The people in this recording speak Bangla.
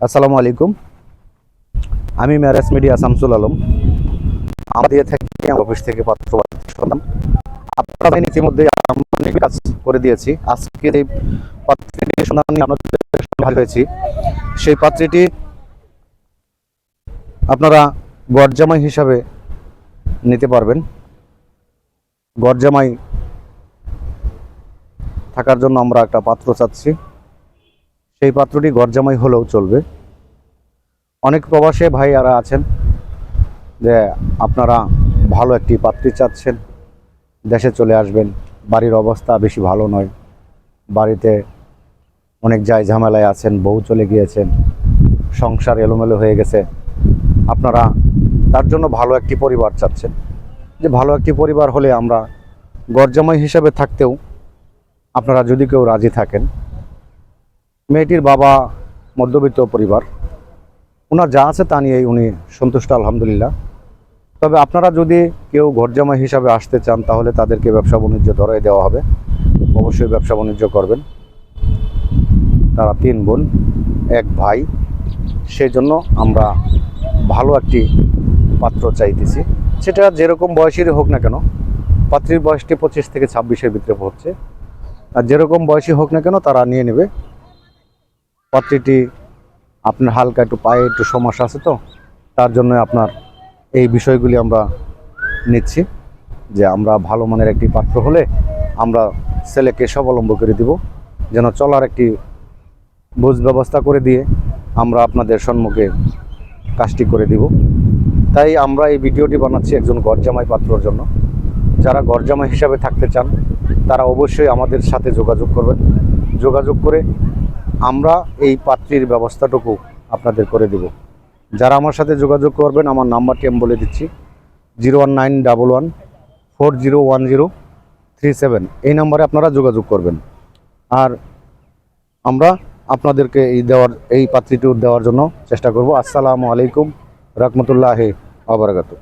আসসালামু আলাইকুম। আমি ম্যারেজ মিডিয়া শামসুল আলম। আমাদের থেকে অফিস থেকে পাত্র শুনলাম আপনারা ইতিমধ্যে অনেক কাজ করে দিয়েছি। আজকে এই পাত্রটি হয়েছি, সেই পাত্রটি আপনারা গরজামাই হিসাবে নিতে পারবেন। গরজামাই থাকার জন্য আমরা একটা পাত্র চাচ্ছি। সেই পাত্রটি গরজামাই হলেও চলবে। অনেক প্রবাসী ভাইয়ারা আছেন যে আপনারা ভালো একটি পাত্রী চাচ্ছেন, দেশে চলে আসবেন, বাড়ির অবস্থা বেশি ভালো নয়, বাড়িতে অনেক যায় ঝামেলায় আছেন, বউ চলে গিয়েছেন, সংসার এলোমেলো হয়ে গেছে। আপনারা তার জন্য ভালো একটি পরিবার চাচ্ছেন। যে ভালো একটি পরিবার হলে আমরা গরজামাই হিসাবে থাকতেও আপনারা যদি কেউ রাজি থাকেন মেয়েটির বাবা মধ্যবিত্ত পরিবার। ওনার যা আছে তা নিয়েই উনি সন্তুষ্ট, আলহামদুলিল্লাহ। তবে আপনারা যদি কেউ ঘরজামাই হিসাবে আসতে চান, তাহলে তাদেরকে ব্যবসা বাণিজ্য ধরাই দেওয়া হবে। অবশ্যই ব্যবসা বাণিজ্য করবেন। তারা তিন বোন, এক ভাই। সেই জন্য আমরা ভালো একটি পাত্র চাইতেছি। সেটা যেরকম বয়সেরই হোক না কেন, পাত্রীর বয়সটি পঁচিশ থেকে ছাব্বিশের ভিতরে পড়ছে আর যেরকম বয়সী হোক না কেন, তারা নিয়ে নেবে। পাত্রীটি আপনার হালকা একটু পায়ে একটু সমস্যা আছে তো, তার জন্য আপনার এই বিষয়গুলি আমরা নিচ্ছি যে আমরা ভালো মানের একটি পাত্র হলে আমরা ছেলেকে স্বাবলম্ব করে দিব, যেন চলার একটি বুঝ ব্যবস্থা করে দিয়ে আমরা আপনাদের সম্মুখে কাজটি করে দিব। তাই আমরা এই ভিডিওটি বানাচ্ছি একজন গরজামাই পাত্রর জন্য। যারা গরজামাই হিসাবে থাকতে চান, তারা অবশ্যই আমাদের সাথে যোগাযোগ করবেন। যোগাযোগ করে আমরা এই পাত্রীর ব্যবস্থাটুকু আপনাদের করে দেব। যারা আমার সাথে যোগাযোগ করবেন, আমার নাম্বারটি আমি বলে দিচ্ছি। Zero one nine double one four zero one zero three seven. এই নাম্বারে আপনারা যোগাযোগ করবেন। আর আমরা আপনাদেরকে এই দেওয়ার, এই পাত্রীটি দেওয়ার জন্য চেষ্টা করব। আসসালামু আলাইকুম, রহমতুল্লাহ আবরাকাতু